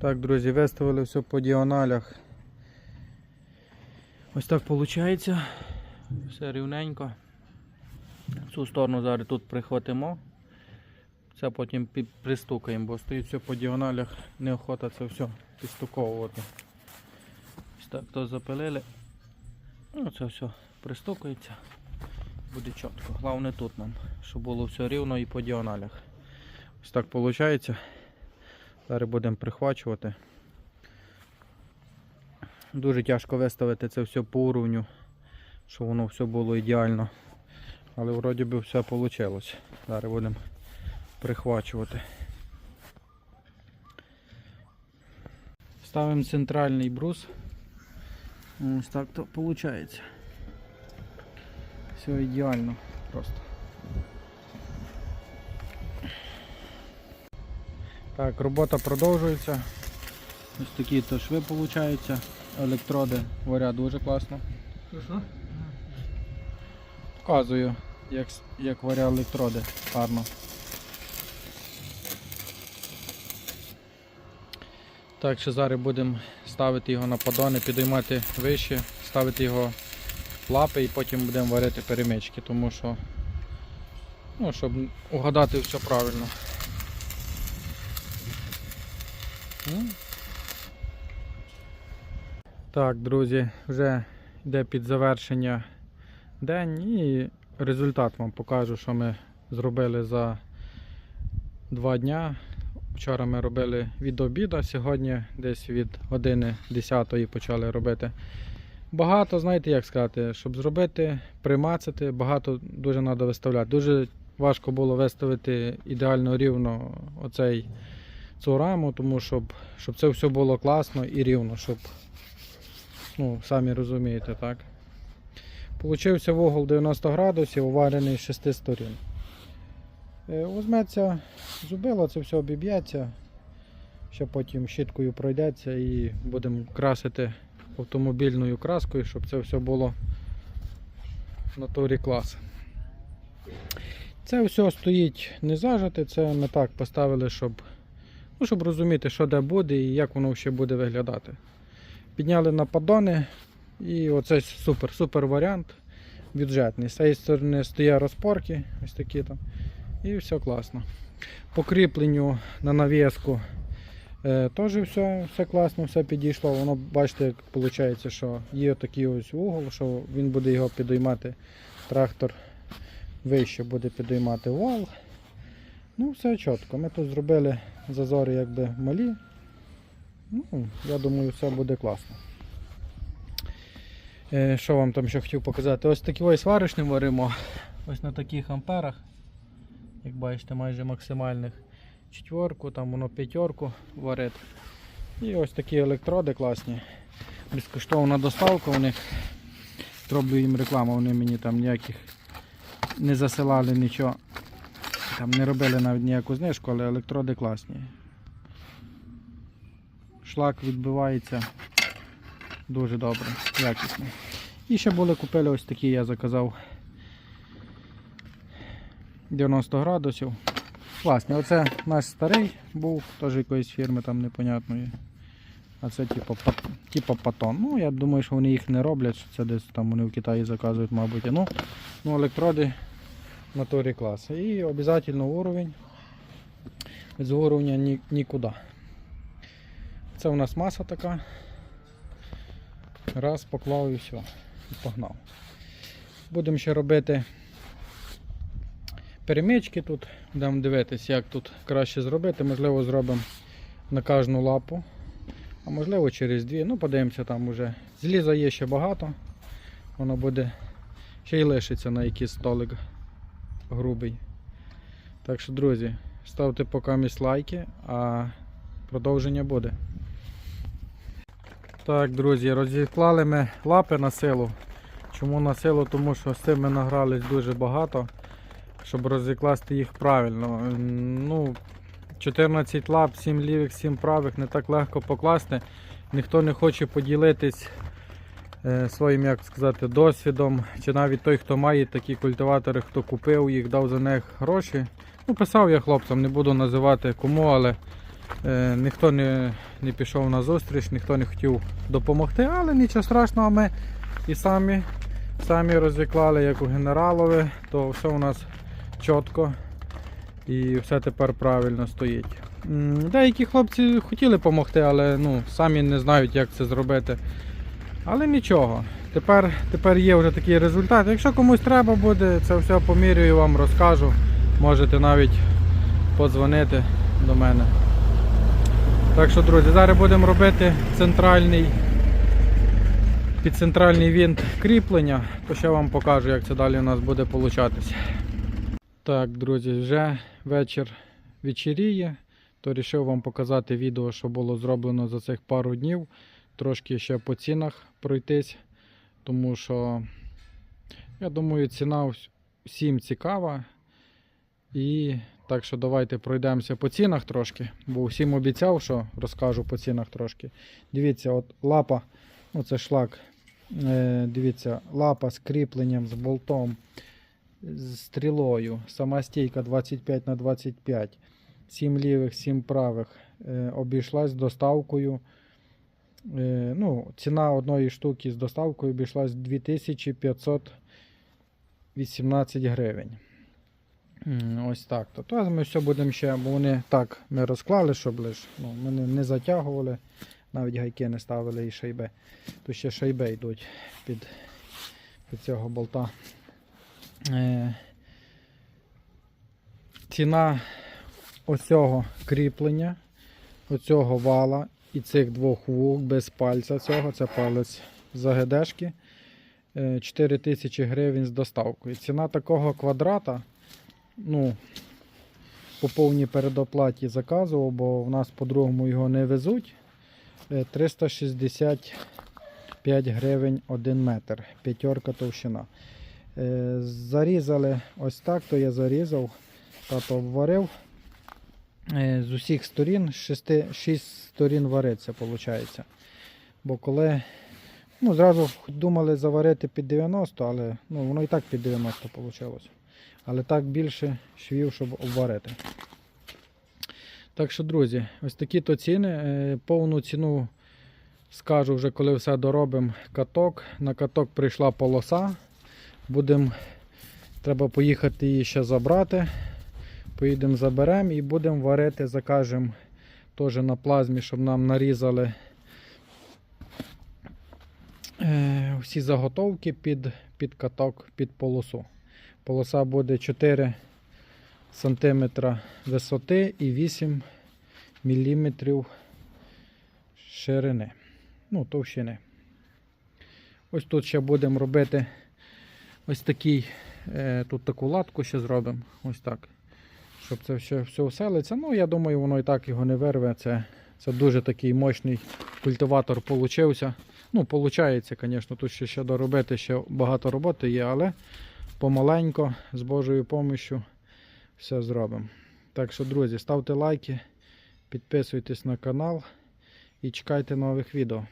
Так, друзі, виставили все по діагоналях. Ось так виходить. Все рівненько. В цю сторону зараз тут прихватимо. Це потім пристукаємо, бо стоїть все по діагоналях, неохота це все підстуковувати. Ось так то запилили. Ну, це все пристукається. Буде чітко. Головне тут нам, щоб було все рівно і по діагоналях. Ось так виходить. Зараз будемо прихвачувати. Дуже тяжко виставити це все по уровню, щоб воно все було ідеально. Але вроді би все вийшло. Зараз будемо прихвачувати. Ставимо центральний брус. Ось так то виходить. Все ідеально просто. Так, робота продовжується. Ось такі то шви виходять. Електроди варять дуже класно. Показую, як, як варять електроди гарно. Так що зараз будемо ставити його на подони, підіймати вище, ставити його в лапи і потім будемо варити перемички, тому що ну, щоб угадати все правильно. Ну. Так, друзі, вже йде під завершення день і результат вам покажу, що ми зробили за два дня. Вчора ми робили від обіду, сьогодні десь від години 10 почали робити. Багато, знаєте, як сказати, щоб зробити, примацати, багато дуже треба виставляти. Дуже важко було виставити ідеально рівно оцей цю раму, тому щоб, щоб це все було класно і рівно, щоб, ну, самі розумієте, так. Получився вугол 90 градусів, уварений з 6 сторін. Е, Візьметься зубило, це все обіб'ється, ще потім щіткою пройдеться і будемо красити автомобільною краскою, щоб це все було на турі клас. Це все стоїть не зажите, це ми так поставили, щоб, ну, щоб розуміти, що де буде і як воно ще буде виглядати. Підняли на поддони і оце супер, супер варіант бюджетний. З цієї сторони стоять розпорки, ось такі там. І все класно. По кріпленню на навіску е, теж все, все класно, все підійшло. Воно бачите, як виходить, що є такий ось угол, що він буде його підіймати. Трактор вище буде підіймати вал. Ну, все чітко. Ми тут зробили зазори якби малі. Ну, я думаю, все буде класно. Е, Що вам там ще хотів показати? Ось такі ось сварочні варимо. Ось на таких амперах. Як бачите, майже максимальних четверку, там воно п'ятерку варить. І ось такі електроди класні. Безкоштовна доставка у них. Зроблю їм рекламу, вони мені там ніяких не засилали нічого. Там не робили навіть ніяку знижку, але електроди класні. Шлак відбивається дуже добре, якісно. І ще були купили ось такі, я заказав 90 градусів. Класні. Оце наш старий був, теж якоїсь фірми там непонятної. А це типу, типу патон. Ну, я думаю, що вони їх не роблять, що це десь там вони в Китаї заказують, мабуть. Ну, ну електроди на турі клас. І обов'язково уровень. З уровня ні, нікуди. Це у нас маса така. Раз, поклав і все. І погнав. Будемо ще робити перемички тут. Будемо дивитися, як тут краще зробити. Можливо, зробимо на кожну лапу. А можливо через дві. Ну, подивимося там уже. Зліза є ще багато. Воно буде ще й лишиться на якийсь столик грубий. Так що, друзі, ставте поки лайки, а продовження буде. Так, друзі, розіклали ми лапи на силу. Чому на силу? Тому що з цим ми награлись дуже багато, щоб розікласти їх правильно. Ну, 14 лап, 7 лівих, 7 правих не так легко покласти. Ніхто не хоче поділитись своїм, як сказати, досвідом. Чи навіть той, хто має такі культиватори, хто купив їх, дав за них гроші. Ну, писав я хлопцям, не буду називати кому, але Е, ніхто не, не пішов на зустріч, ніхто не хотів допомогти, але нічого страшного, ми і самі, самі розіклали, як у генералові, то все у нас чітко і все тепер правильно стоїть. Деякі хлопці хотіли допомогти, але ну, самі не знають, як це зробити. Але нічого. Тепер, тепер є вже такий результат. Якщо комусь треба буде, це все помірюю вам, розкажу. Можете навіть подзвонити до мене. Так що, друзі, зараз будемо робити центральний під центральний вінт кріплення, то ще вам покажу, як це далі у нас буде получатися. Так, друзі, вже вечір вечеріє, то вирішив вам показати відео, що було зроблено за цих пару днів. Трошки ще по цінах пройтись, тому що я думаю, ціна всім цікава. І так що давайте пройдемося по цінах трошки, бо всім обіцяв, що розкажу по цінах трошки. Дивіться, от лапа, оце шлак. Е, дивіться, лапа з кріпленням, з болтом, з стрілою, сама стійка 25 на 25, 7 лівих, 7 правих. Е, обійшлась доставкою. Е, ну, ціна одної штуки з доставкою обійшлась 2518 гривень. Ось так. То, то ми все будемо ще, бо вони так ми розклали, щоб лиш ну, ми не, затягували, навіть гайки не ставили і шайби. Тут ще шайби йдуть під, під цього болта. Е, ціна оцього кріплення, оцього вала і цих двох вух без пальця цього, це палець за ГДшки. 4 тисячі гривень з доставкою. Ціна такого квадрата, ну, по повній передоплаті заказував, бо в нас по-другому його не везуть. Е, 365 гривень 1 метр, п'ятерка товщина. Е, Зарізали ось так, то я зарізав, тато варив. Е, З усіх сторін, 6 сторін вариться, виходить. Бо коли ну, зразу думали заварити під 90, але ну, воно і так під 90 вийшло. Але так більше швів, щоб обварити. Так що, друзі, ось такі то ціни. Е, Повну ціну скажу вже, коли все доробимо каток. На каток прийшла полоса. Будем, треба поїхати її ще забрати. Поїдемо заберемо і будемо варити, закажемо теж на плазмі, щоб нам нарізали е, всі заготовки під, під каток, під полосу. Полоса буде 4 см висоти і 8 мм ширини. Ну, товщини. Ось тут ще будемо робити ось такий, е, тут таку латку ще зробимо. Ось так. Щоб це все, все вселиться. Ну, я думаю, воно і так його не вирве. Це, це дуже такий мощний культиватор получився. Ну, виходить, звісно, тут ще, ще доробити, ще багато роботи є, але помаленько, з Божою допомогою все зробимо. Так що, друзі, ставте лайки, підписуйтесь на канал і чекайте нових відео.